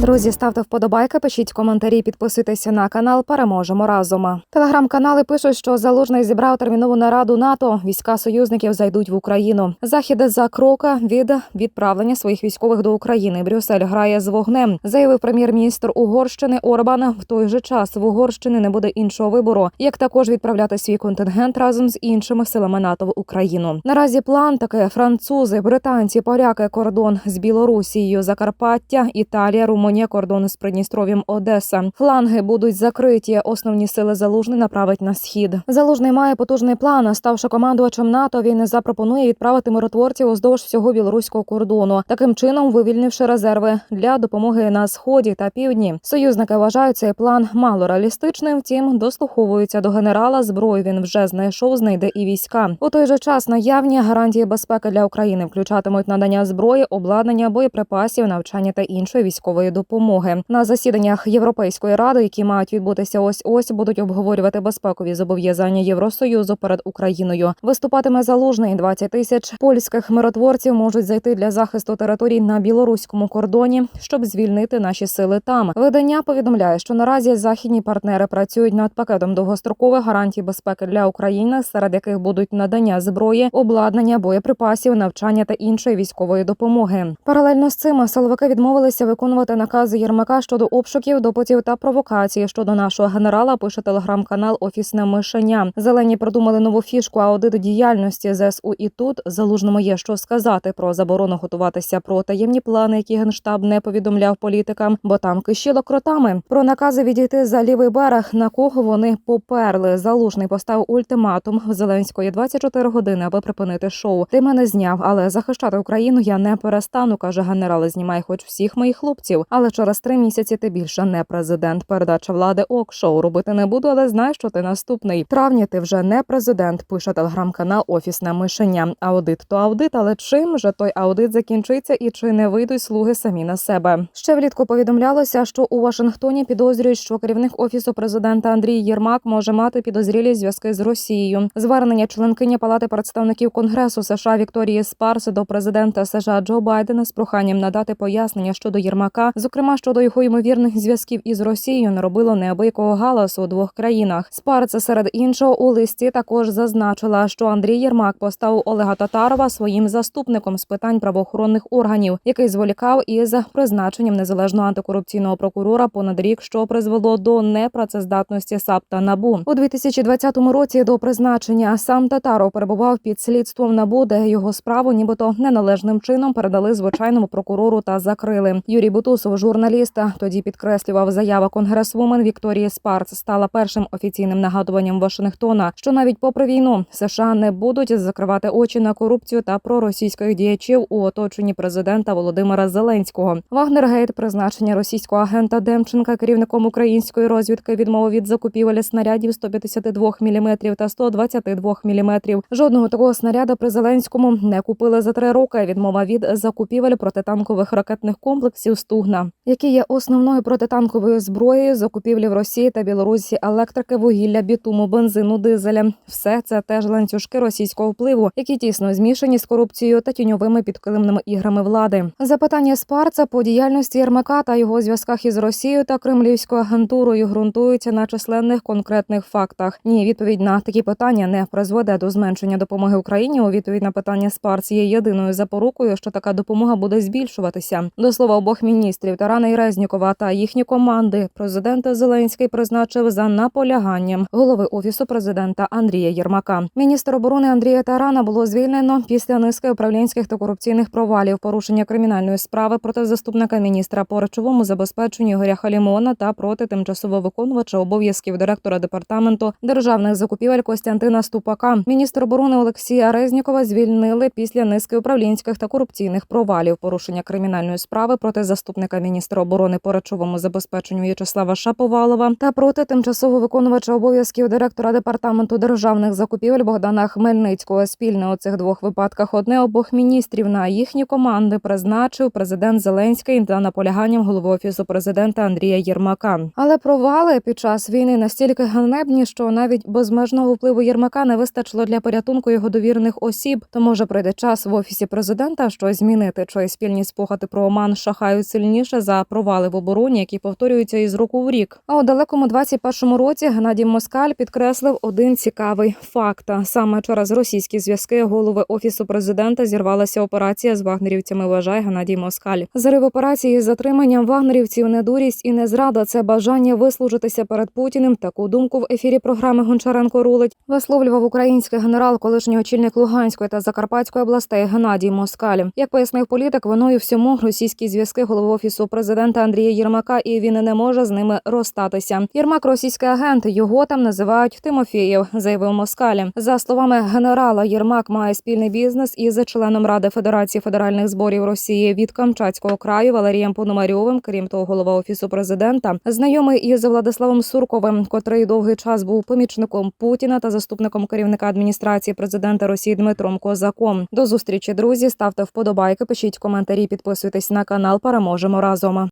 Друзі, ставте вподобайки, пишіть коментарі, підписуйтеся на канал. Переможемо разом. Телеграм-канали пишуть, що залужний зібрав термінову нараду НАТО. Війська союзників зайдуть в Україну. Захід за крока від відправлення своїх військових до України. Брюссель грає з вогнем, заявив прем'єр-міністр Угорщини Орбан. В той же час в Угорщини не буде іншого вибору, як також відправляти свій контингент разом з іншими силами НАТО в Україну. Наразі план таке: французи, британці, поляки, кордон з Білорусією, Закарпаття, Італія, Румунія, кордон з Придністров'ям, Одеса. Фланги будуть закриті. Основні сили залужний направить на схід. Залужний має потужний план. Ставши командувачем НАТО, він запропонує відправити миротворців уздовж всього білоруського кордону, таким чином вивільнивши резерви для допомоги на сході та півдні. Союзники вважають цей план мало реалістичним. Втім, дослуховуються до генерала. Зброю він вже знайшов, знайде і війська. У той же час наявні гарантії безпеки для України включатимуть надання зброї, обладнання, боєприпасів, навчання та іншої військової допомоги. На засіданнях Європейської ради, які мають відбутися ось ось, будуть обговорювати безпекові зобов'язання Євросоюзу перед Україною. Виступатиме залужний 20 тисяч польських миротворців можуть зайти для захисту територій на білоруському кордоні, щоб звільнити наші сили там. Видання повідомляє, що наразі західні партнери працюють над пакетом довгострокових гарантій безпеки для України, серед яких будуть надання зброї, обладнання, боєприпасів, навчання та іншої військової допомоги. Паралельно з цим силовики відмовилися виконувати накази Єрмака щодо обшуків, допитів та провокації щодо нашого генерала. Пише телеграм-канал Офісне мишеня. Зелені придумали нову фішку аудиту діяльності ЗСУ. І тут залужному є що сказати про заборону готуватися про таємні плани, які генштаб не повідомляв політикам, бо там кишіло кротами. Про накази відійти за лівий берег, на кого вони поперли. Залужний поставив ультиматум Зеленської 24 години, аби припинити шоу. Ти мене зняв, але захищати Україну я не перестану, каже генерал. Знімай хоч всіх моїх хлопців. Але через три місяці ти більше не президент. Передача влади ок шоу робити не буду, але знай, що ти наступний. В Травні ти вже не президент. Пише телеграм-канал Офісне мишеня. Аудит то аудит, але чим же той аудит закінчиться і чи не вийдуть слуги самі на себе? Ще влітку повідомлялося, що у Вашингтоні підозрюють, що керівник офісу президента Андрій Єрмак може мати підозрілі зв'язки з Росією. Звернення членкині Палати представників Конгресу США Вікторії Спарс до президента США Джо Байдена з проханням надати пояснення щодо Єрмака, зокрема щодо його ймовірних зв'язків із Росією, наробило неабиякого галасу у двох країнах. Спарц серед іншого у листі також зазначила, що Андрій Єрмак поставив Олега Татарова своїм заступником з питань правоохоронних органів, який зволікав із призначенням незалежного антикорупційного прокурора понад рік, що призвело до непрацездатності САП та НАБУ у 2020 році. До призначення сам Татаров перебував під слідством НАБУ, де його справу, нібито неналежним чином передали звичайному прокурору та закрили. Юрій Бутусов, журналіста, тоді підкреслював заява конгресвумен Вікторії Спарц стала першим офіційним нагадуванням Вашингтона, що навіть попри війну США не будуть закривати очі на корупцію та проросійських діячів у оточенні президента Володимира Зеленського. Вагнергейт призначення російського агента Демченка керівником української розвідки відмовив від закупівель снарядів 152 мм та 122 мм. Жодного такого снаряда при Зеленському не купили за три роки. Відмова від закупівель протитанкових ракетних комплексів Стугна, які є основною протитанковою зброєю закупівлі в Росії та Білорусі електрики, вугілля, бітуму, бензину, дизеля. Все це теж ланцюжки російського впливу, які тісно змішані з корупцією та тіньовими підкилимними іграми влади. Запитання Спарца по діяльності Єрмака та його зв'язках із Росією та кремлівською агентурою ґрунтуються на численних конкретних фактах. Ні, відповідь на такі питання не призведе до зменшення допомоги Україні. У відповідь на питання Спарц є єдиною запорукою, що така допомога буде збільшуватися. До слова обох міністрів Тарана і Резнікова та їхні команди. Президент Зеленський призначив за наполяганням голови офісу президента Андрія Єрмака. Міністр оборони Андрія Тарана було звільнено після низки управлінських та корупційних провалів, порушення кримінальної справи проти заступника міністра по речовому забезпеченню Ігоря Халімона та проти тимчасово виконувача обов'язків директора департаменту державних закупівель Костянтина Ступака. Міністр оборони Олексія Резнікова звільнили після низки управлінських та корупційних провалів, порушення кримінальної справи проти заступника міністра оборони по речовому забезпеченню В'ячеслава Шаповалова та проти тимчасово виконувача обов'язків директора департаменту державних закупівель Богдана Хмельницького. Спільне у цих двох випадках одне обох міністрів на їхні команди призначив президент Зеленський за наполяганням голови офісу президента Андрія Єрмака. Але провали під час війни настільки ганебні, що навіть безмежного впливу Єрмака не вистачило для порятунку його довірених осіб. То може прийде час в офісі президента щось змінити, чи спільні спогади про Оман шахають сильніше найбільше за провали в обороні, які повторюються із року в рік. А у далекому 21-му році Геннадій Москаль підкреслив один цікавий факт. Саме через російські зв'язки голови офісу президента зірвалася операція з вагнерівцями. Вважає Геннадій Москаль. Зарив операції з затриманням вагнерівців не дурість і не зрада. Це бажання вислужитися перед Путіним. Таку думку в ефірі програми Гончаренко рулить висловлював український генерал, колишній очільник Луганської та Закарпатської областей Геннадій Москаль. Як пояснив політик, виною всьому російські зв'язки голови офісу президента Андрія Єрмака, і він не може з ними розстатися. Єрмак російський агент. Його там називають Тимофієв, заявив Москаль. За словами генерала, Єрмак має спільний бізнес із членом Ради Федерації федеральних зборів Росії від Камчатського краю Валерієм Пономарьовим. Крім того, голова офісу президента знайомий із Владиславом Сурковим, котрий довгий час був помічником Путіна та заступником керівника адміністрації президента Росії Дмитром Козаком. До зустрічі, друзі. Ставте вподобайки, пишіть коментарі, підписуйтесь на канал. Переможемо разом. Honorarsommer